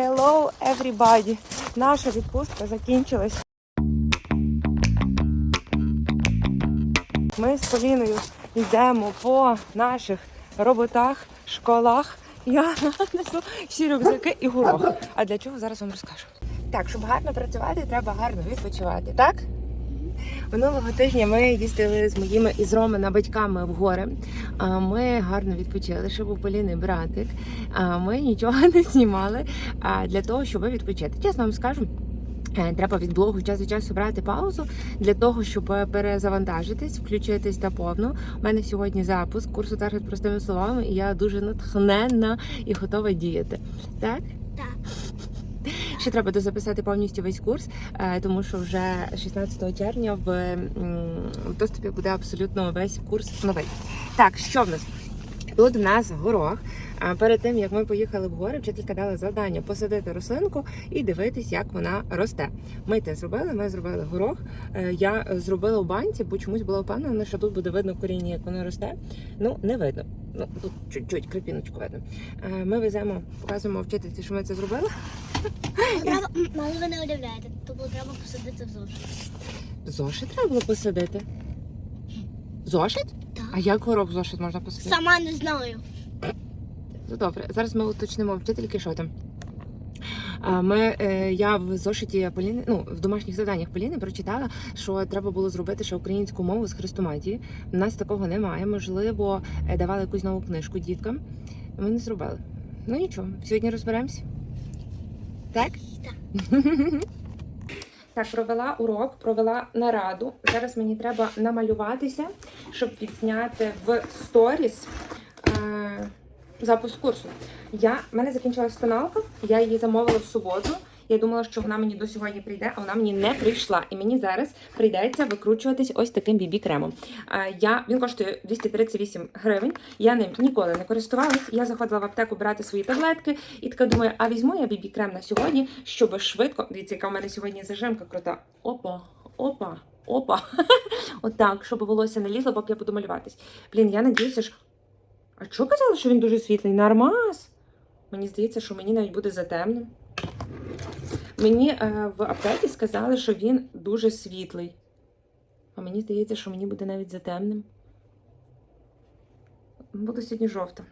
Hello, everybody! Наша відпустка закінчилась. Ми з Поліною йдемо по наших роботах, школах. Я несу всі рюкзаки і горох. А для чого зараз вам розкажу? Так, щоб гарно працювати, треба гарно відпочивати, так? Минулого тижня ми їздили з моїми із Романа батьками в гори. Ми гарно відпочили, ще був Поліни братик. Ми нічого не знімали для того, щоб відпочити. Чесно вам скажу. е, Треба від блогу час від часу брати паузу для того, щоб перезавантажитись, включитись на повну. У мене сьогодні запуск курсу таргет простими словами, і я дуже натхненна і готова діяти. Так? Так. Ще треба дозаписати повністю весь курс, е, тому що вже 16 червня в в доступі буде абсолютно весь курс новий. Так, що в нас? Тут в нас горох. Перед тим як ми поїхали в гори, вчителька дала завдання посадити рослинку і дивитись, як вона росте. Ми це зробили. Ми зробили горох. Е, Я зробила в банці, бо чомусь була впевнена, що тут буде видно коріння, як воно росте. Ну не видно. Ну тут чуть-чуть крапіночку видно. Е, Ми веземо, показуємо вчительці, що ми це зробили. Треба, але ви не уявляєте, то було треба посадити в зошит. Зошит треба було посадити. Зошит? Так. А як горох в зошит можна посадити? Сама не знаю. Ну добре, зараз ми уточнимо вчительки, що там. А, Ми, е, я в зошиті Поліни, ну в домашніх завданнях Поліни прочитала, що треба було зробити ще українську мову з хрестоматії. У нас такого немає. Можливо, е, давали якусь нову книжку діткам. Ми не зробили. Ну нічого, сьогодні розберемося. Так? Так. Так, провела урок, провела нараду. Зараз мені треба намалюватися, щоб відзняти в сторіс е, запуск курсу. Я, в мене закінчилась тоналка, я її замовила в суботу. Я думала, що вона мені до сьогодні прийде, а вона мені не прийшла. І мені зараз прийдеться викручуватись ось таким бібі-кремом. Е, він коштує 238 гривень. Я ним ніколи не користувалась. Я заходила в аптеку брати свої таблетки і така думаю, а візьму я бібі-крем на сьогодні, щоб швидко. Дивіться, яка в мене сьогодні зажимка крута. Опа, опа, опа. Отак, щоб волосся не лізло, поки я буду малюватись. Блін, я надіюся, що. А що казали, що він дуже світлий? Нормас. Мені здається, що мені навіть буде затемним. Мені е, в аптеці сказали, що він дуже світлий. А мені здається, що мені буде навіть затемним. Буду сьогодні жовта.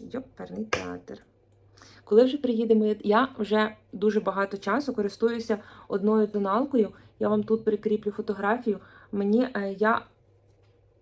Йоперний театр. Коли вже приїде моє. Я вже дуже багато часу користуюся одною тоналкою. Я вам тут прикріплю фотографію. Мені е, я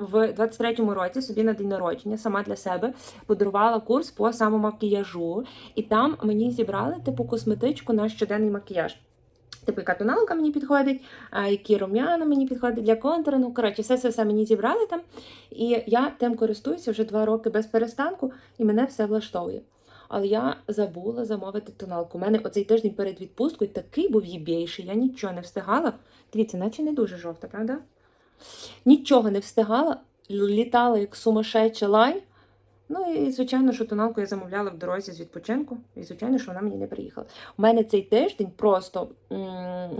в 23-му році собі на день народження сама для себе подарувала курс по самомакіяжу, і там мені зібрали типу косметичку на щоденний макіяж. Типу, яка тоналка мені підходить, а які рум'яна мені підходить для контуру. Ну, коротше, все, все, все мені зібрали там. І я тим користуюся вже два роки без перестанку, і мене все влаштовує. Але я забула замовити тоналку. У мене оцей тиждень перед відпусткою такий був їбейший, я нічого не встигала. Дивіться, наче не дуже жовта, правда? Нічого не встигала, літала як сумасшедша лань. Ну і звичайно, що тоналку я замовляла в дорозі з відпочинку, і звичайно, що вона мені не приїхала. У мене цей тиждень просто м-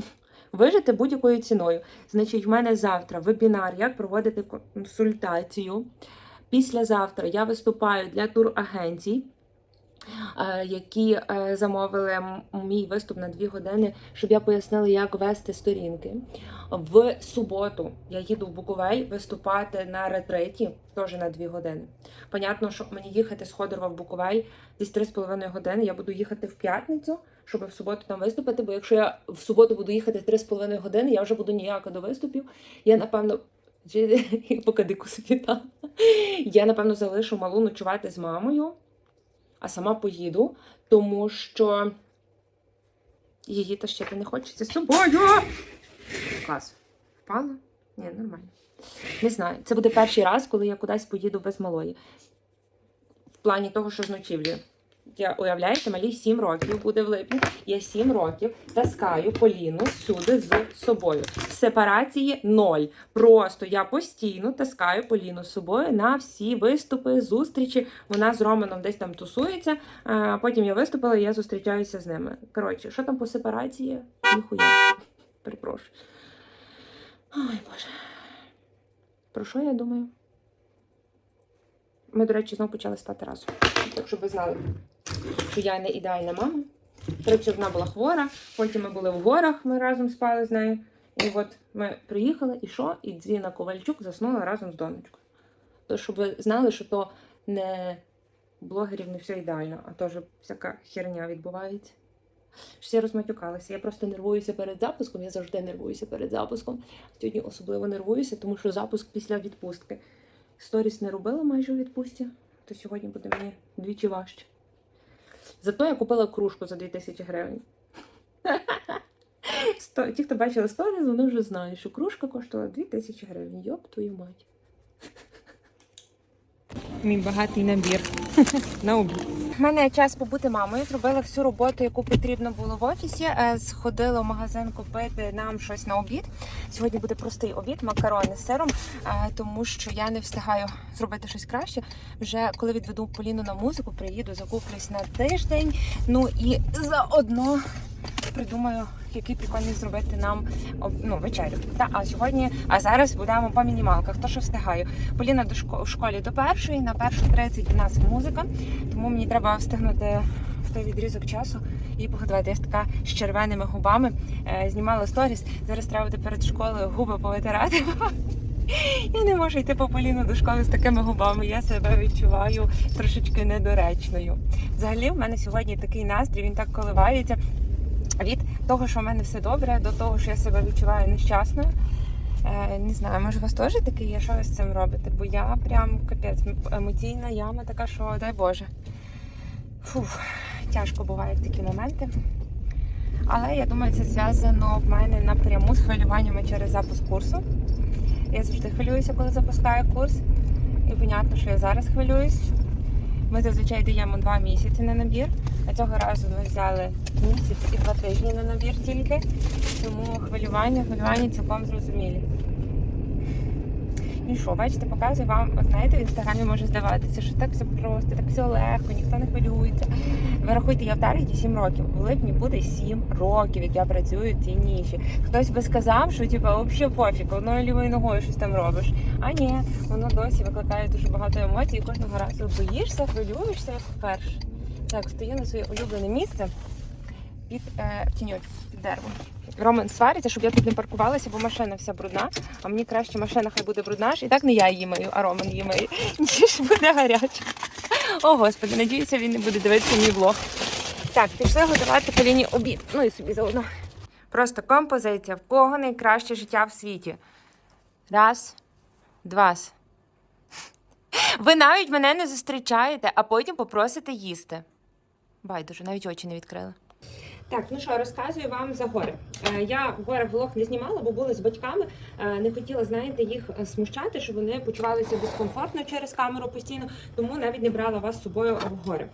вижити будь-якою ціною. Значить, в мене завтра вебінар, як проводити консультацію. Післязавтра я виступаю для турагенцій, які е, замовили мій виступ на дві години, щоб я пояснила, як вести сторінки. В суботу я їду в Буковель виступати на ретриті, теж на дві години. Понятно, що мені їхати з Ходорова в Буковель десь 3,5 години. Я буду їхати в п'ятницю, щоб в суботу там виступити. Бо якщо я в суботу буду їхати 3,5 години, я вже буду ніяка до виступів. Я напевно. Поки дику собі там. Я, напевно, залишу малу ночувати з мамою, а сама поїду, тому що її тащити не хочеться з собою. Клас. Впала? Ні, нормально. Не знаю. Це буде перший раз, коли я кудись поїду без малої. В плані того, що з ночівлею. Я уявляєте, малі 7 років буде в липні. Я 7 років таскаю Поліну всюди з собою. Сепарації ноль. Просто я постійно таскаю Поліну з собою на всі виступи, зустрічі. Вона з Романом десь там тусується. Потім я виступила і я зустрічаюся з ними. Коротше, що там по сепарації? Ніхуя. Перепрошую. Ой, Боже. Про що я думаю? Ми, до речі, знову почали спати разом. Так, щоб ви знали, що я не ідеальна мама. Коротше, вона була хвора, потім ми були в горах, ми разом спали з нею. І от ми приїхали, і що? І Дзвіна Ковальчук заснула разом з донечкою. То, щоб ви знали, що то не блогерів не все ідеально, а теж всяка херня відбувається. Я розматюкалася. Я просто нервуюся перед запуском. Я завжди нервуюся перед запуском. Сьогодні особливо нервуюся, тому що запуск після відпустки. Сторіс не робила майже у відпустці, то сьогодні буде мені двічі важче. Зато я купила кружку за 2000 гривень. Ті, хто бачили сторіс, вони вже знають, що кружка коштувала 2000 гривень. Йоп твою мать. Мій багатий набір на обід. У мене час побути мамою. Зробила всю роботу, яку потрібно було в офісі. Е, Сходила в магазин купити нам щось на обід. Сьогодні буде простий обід, макарони з сиром, е, тому що я не встигаю зробити щось краще. Вже коли відведу Поліну на музику, приїду, закуплюсь на тиждень. Ну і заодно придумаю, який прикольний зробити нам ну, вечерю. Та а сьогодні, а зараз будемо по мінімалках. То що встигаю. Поліна до шко- в школі до першої, на першу 30 у нас музика, тому мені треба встигнути той відрізок часу і погодувати. Я така з червоними губами е, знімала сторіс. Зараз треба буде перед школою губи повитирати. Я не можу йти по Поліну до школи з такими губами. Я себе відчуваю трошечки недоречною. Взагалі, в мене сьогодні такий настрій, він так коливається від того, що в мене все добре, до того, що я себе відчуваю нещасною. Е, не знаю, може у вас теж таке є, що ви з цим робите? Бо я прям капець емоційна яма така, що дай Боже. Фух, тяжко буває в такі моменти. Але я думаю, це зв'язано в мене напряму з хвилюваннями через запуск курсу. Я завжди хвилююся, коли запускаю курс. І понятно, що я зараз хвилююсь. Ми зазвичай даємо два місяці на набір, а цього разу ми взяли місяць і два тижні на набір тільки. Тому хвилювання, хвилювання цілком зрозумілі. І що, бачите, показую вам, знаєте, в інстаграмі може здаватися, що так все просто, так все легко, ніхто не хвилюється. Ви рахуйте, я в Таргеті 7 років. В липні буде 7 років, як я працюю в цій ніші. Хтось би сказав, що типу, взагалі пофіг, одною лівою ногою щось там робиш. А ні, воно досі викликає дуже багато емоцій, і кожного разу боїшся, хвилюєшся як вперше. Так, стою на своє улюблене місце під е, тіньочку, під деревом. Роман свариться, щоб я тут не паркувалася, бо машина вся брудна. А мені краще машина хай буде брудна, і так не я її мию, а Роман її миє, ніж буде гаряча. О, господи, надіюся, він не буде дивитися мій влог. Так, пішли готувати Поліні обід. Ну і собі заодно. Просто композиція. В кого найкраще життя в світі? Раз, два. Ви навіть мене не зустрічаєте, а потім попросите їсти. Байдуже, навіть очі не відкрили. Так, ну що, розказую вам за гори. Е, Я в горах влог не знімала, бо були з батьками. Е, Не хотіла, знаєте, їх е, смущати, щоб вони почувалися дискомфортно через камеру постійно, тому навіть не брала вас з собою в гори.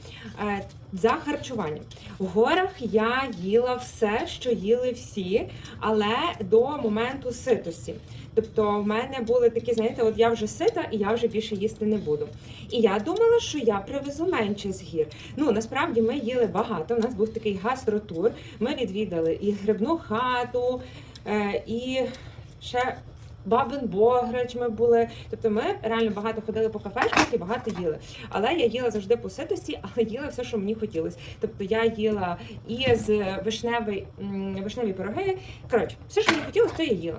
За харчування. В горах я їла все, що їли всі, але до моменту ситості. Тобто в мене були такі, знаєте, от я вже сита і я вже більше їсти не буду. І я думала, що я привезу менше з гір. Ну насправді ми їли багато. У нас був такий гастротур. Ми відвідали і грибну хату, е, і ще. Бабин Бограч ми були. Тобто ми реально багато ходили по кафешках і багато їли. Але я їла завжди по ситості, але їла все, що мені хотілося. Тобто я їла і з вишневий, вишневі пироги. Коротше, все, що мені хотілося, то я їла.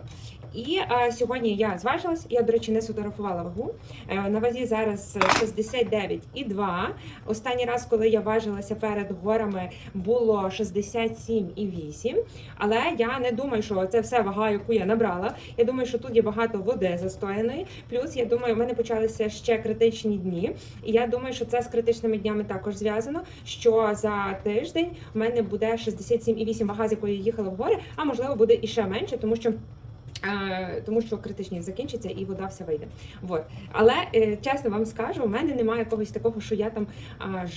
І а, сьогодні я зважилась. Я, до речі, не сфотографувала вагу. Е, на вазі зараз 69,2. Останній раз, коли я важилася перед горами, було 67,8. Але я не думаю, що це все вага, яку я набрала. Я думаю, що тут є багато води застояної. Плюс я думаю, в мене почалися ще критичні дні. І я думаю, що це з критичними днями також зв'язано. Що за тиждень в мене буде 67,8 вага, з якої я їхала в гори, а можливо буде і ще менше, тому що. Е, Тому що критичність закінчиться і вода вся вийде. Вот. Але е, чесно вам скажу, у мене немає якогось такого, що я там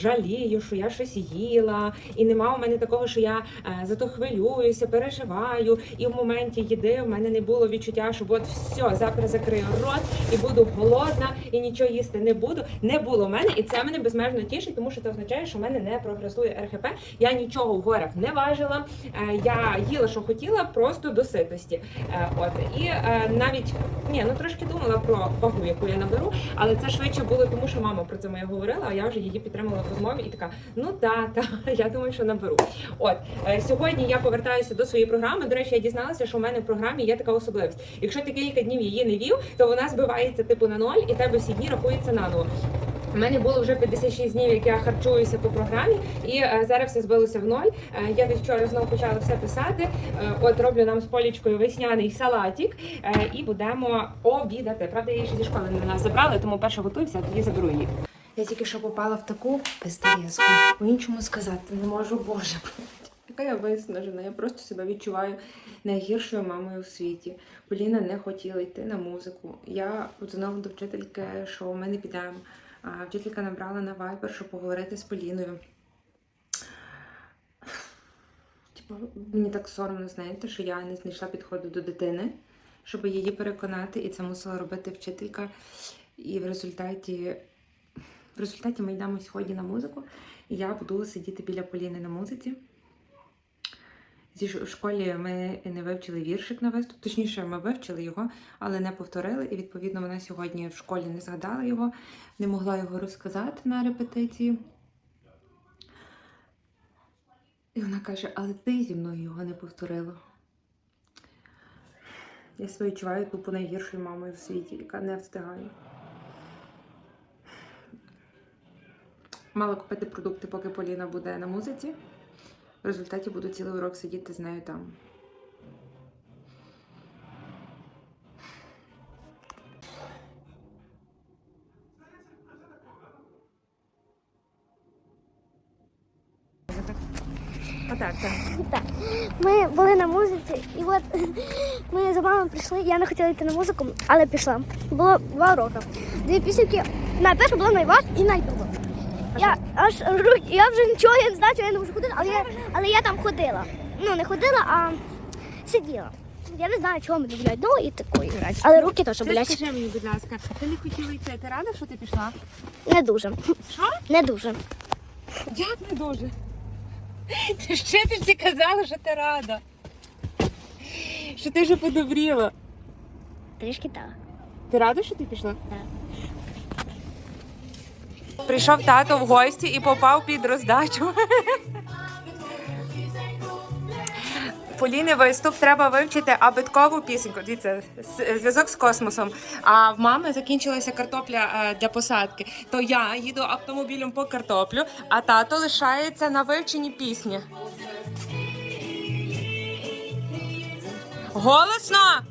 жалію, що я щось їла, і нема у мене такого, що я е, зато хвилююся, переживаю. І в моменті їди в мене не було відчуття, що от все, завтра закрию рот і буду голодна, і нічого їсти не буду. Не було в мене, і це мене безмежно тішить, тому що це означає, що в мене не прогресує РХП. Я нічого в горах не важила. Я їла, що хотіла, просто до ситості. От От і е, навіть ні, ну трошки думала про вагу, яку я наберу, але це швидше було тому, що мама про це моя говорила, а я вже її підтримала в розмові і така: ну та, та я думаю, що наберу. От е, сьогодні я повертаюся до своєї програми. До речі, я дізналася, що в мене в програмі є така особливість. Якщо ти кілька днів її не вів, то вона збивається типу на ноль, і тебе всі дні рахуються наново. У мене було вже 56 днів, як я харчуюся по програмі, і е, зараз все збилося в ноль. Е, я від вчора знову почала все писати. Е, от роблю нам з полічкою весняний салатик, і будемо обідати. Правда, я її ще зі школи не нас забрали, тому перше готуюся, а тоді заберу її. Я тільки що попала в таку пестаєзку. По-іншому сказати не можу, боже. Яка я виснажена, я просто себе відчуваю найгіршою мамою у світі. Поліна не хотіла йти на музику. Я подзвонила до вчительки, що ми не підемо. Вчителька набрала на Viber, щоб поговорити з Поліною. Типу, мені так соромно, знаєте, що я не знайшла підходу до дитини, щоб її переконати, і це мусила робити вчителька. І в результаті, в результаті ми йдемо сьогодні на музику, і я буду сидіти біля Поліни на музиці. В школі ми не вивчили віршик на виступ, точніше, ми вивчили його, але не повторили. І відповідно вона сьогодні в школі не згадала його, не могла його розказати на репетиції. І вона каже: але ти зі мною його не повторила. Я себе відчуваю тупо найгіршою мамою в світі, яка не встигає. Мала купити продукти, поки Поліна буде на музиці. В результаті буду цілий урок сидіти з нею там. Так. Так. Ми були на музиці, і от ми за мамою прийшли. Я не хотіла йти на музику, але пішла. Було два уроки. Дві пісеньки. На перша була найваж і найдруга. Я аж руки, я вже нічого я не знаю, що я не можу ходити, але я, але я там ходила. Ну, не ходила, а сиділа. Я не знаю, чого мене блядь. Ну і такої грати. Але руки теж Ти болять. скажи мені, будь ласка, ти не хотіла йти? Ти рада, що ти пішла? Не дуже. Що? Не дуже. Як не дуже? Ти ж вчительці казала, що ти рада. Що ти вже подобріла. Трішки так. Ти рада, що ти пішла? Так. Прийшов тато в гості і попав під роздачу. Поліни виступ треба вивчити абиткову пісеньку. Дивіться, зв'язок з космосом. А в мами закінчилася картопля е, для посадки. То я їду автомобілем по картоплю, а тато лишається на вивченні пісні. Голосно!